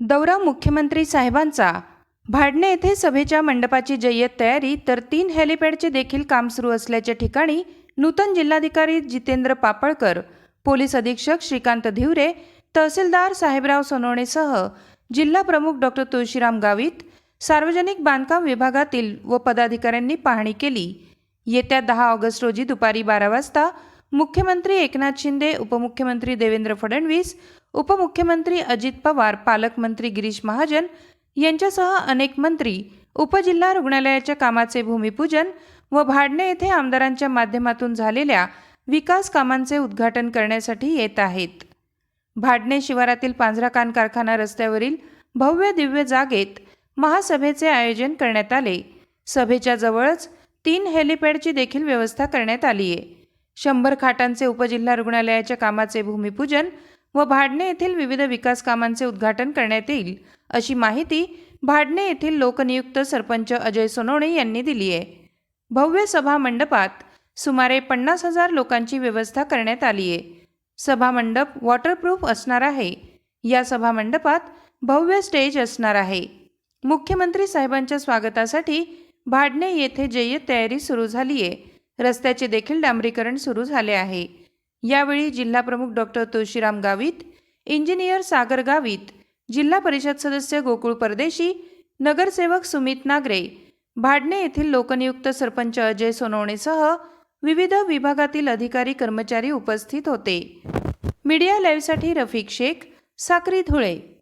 दौरा मुख्यमंत्री साहेबांचा. भाडणे येथे सभेच्या मंडपाची जय्यत तयारी तर तीन हेलिपॅडचे देखील काम सुरू असल्याच्या ठिकाणी नूतन जिल्हाधिकारी जितेंद्र पापळकर पोलीस अधीक्षक श्रीकांत धिवरे तहसीलदार साहेबराव सोनवणेसह जिल्हा प्रमुख डॉक्टर तुळशीराम गावित सार्वजनिक बांधकाम विभागातील व पदाधिकाऱ्यांनी पाहणी केली. येत्या दहा ऑगस्ट रोजी दुपारी बारा वाजता मुख्यमंत्री एकनाथ शिंदे उपमुख्यमंत्री देवेंद्र फडणवीस उपमुख्यमंत्री अजित पवार पालकमंत्री गिरीश महाजन यांच्यासह अनेक मंत्री उपजिल्हा रुग्णालयाच्या कामाचे भूमिपूजन व भाडणे येथे आमदारांच्या माध्यमातून झालेल्या विकास कामांचे उद्घाटन करण्यासाठी येत आहेत. भाडणे शिवारातील पांझराकान कारखाना रस्त्यावरील भव्य दिव्य जागेत महासभेचे आयोजन करण्यात आले. सभेच्या जवळच तीन हेलिपॅडची देखील व्यवस्था करण्यात आली आहे शंभर खाटांचे उपजिल्हा रुग्णालयाच्या कामाचे भूमिपूजन व भाडणे येथील विविध विकास कामांचे उद्घाटन करण्यात येईल अशी माहिती भाडणे येथील लोकनियुक्त सरपंच अजय सोनवणे यांनी दिली आहे. भव्य सभा मंडपात सुमारे पन्नास हजार लोकांची व्यवस्था करण्यात आली आहे. सभा मंडप वॉटरप्रूफ असणार आहे. या सभा मंडपात भव्य स्टेज असणार आहे. मुख्यमंत्री साहेबांच्या स्वागतासाठी भाडणे येथे जय्यत तयारी सुरू झाली आहे. रस्त्याचे देखील डांबरीकरण सुरू झाले आहे. यावेळी जिल्हाप्रमुख डॉक्टर तुळशीराम गावित इंजिनियर सागर गावित जिल्हा परिषद सदस्य गोकुळ परदेशी नगरसेवक सुमित नागरे भाडणे येथील लोकनियुक्त सरपंच अजय सोनवणेसह विविध विभागातील अधिकारी कर्मचारी उपस्थित होते. मीडिया लाईव्हसाठी रफिक शेख साक्री धुळे.